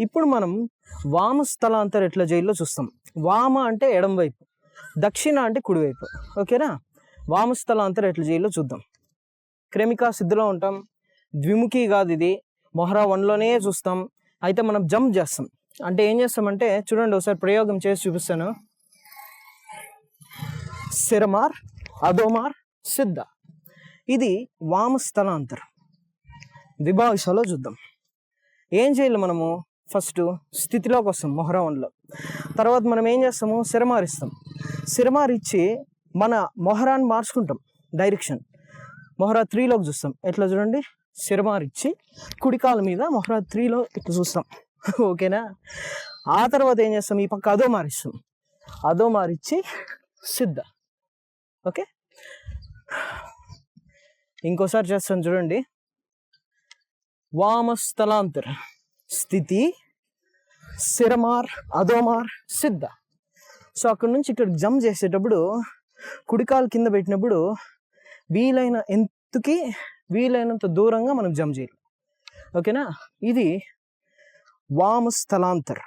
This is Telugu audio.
ఇప్పుడు మనం వామ స్థలాంతర ఎట్ల జైల్లో చూస్తాం. వామ అంటే ఎడం వైపు దక్షిణ అంటే కుడివైపు ఓకేనా? వామ స్థలాంతర ఎట్ల జైల్లో చూద్దాం. క్రెమికా సిద్ధిలో ఉంటాం. ద్విముఖి కాదు ఇది. మొహరా వన్లోనే చూస్తాం. అయితే మనం జంప్ చేస్తాం. అంటే ఏం చేస్తామంటే చూడండి ఒకసారి ప్రయోగం చేసి చూపిస్తాను. సిరమార్ అదోమార్ సిద్ధ ఇది వామ స్థలాంతరం. విభావిషలో చూద్దాం. ఏం చేయాలి మనము? ఫస్ట్ స్థితిలోకి వస్తాం మొహరంలో తర్వాత మనం ఏం చేస్తాము? సిరమారిస్తాం సిరమారిచ్చి మన మొహరాన్ని మార్చుకుంటాం. డైరెక్షన్ మొహరా త్రీలోకి చూస్తాం. ఎట్లా చూడండి? సిరమారిచ్చి కుడికాల మీద మొహరా త్రీలో ఇట్లా చూస్తాం. ఓకేనా? ఆ తర్వాత ఏం చేస్తాం? ఈ పక్క అదో మారిస్తాం అదో మారిచ్చి సిద్ధ. ఓకే? ఇంకోసారి చేస్తాం చూడండి. వామస్థలాంతర్. స్థితి సిరమార్ అదోమార్ సిద్ధ. సో అక్కడ నుంచి ఇక్కడ జంప్ చేసేటప్పుడు కుడికాలు కింద పెట్టినప్పుడు వీలైన ఎంతకి వీలైనంత దూరంగా మనం జంప్ చేయాలి. ఓకేనా? ఇది వామ వామస్థలాంతర.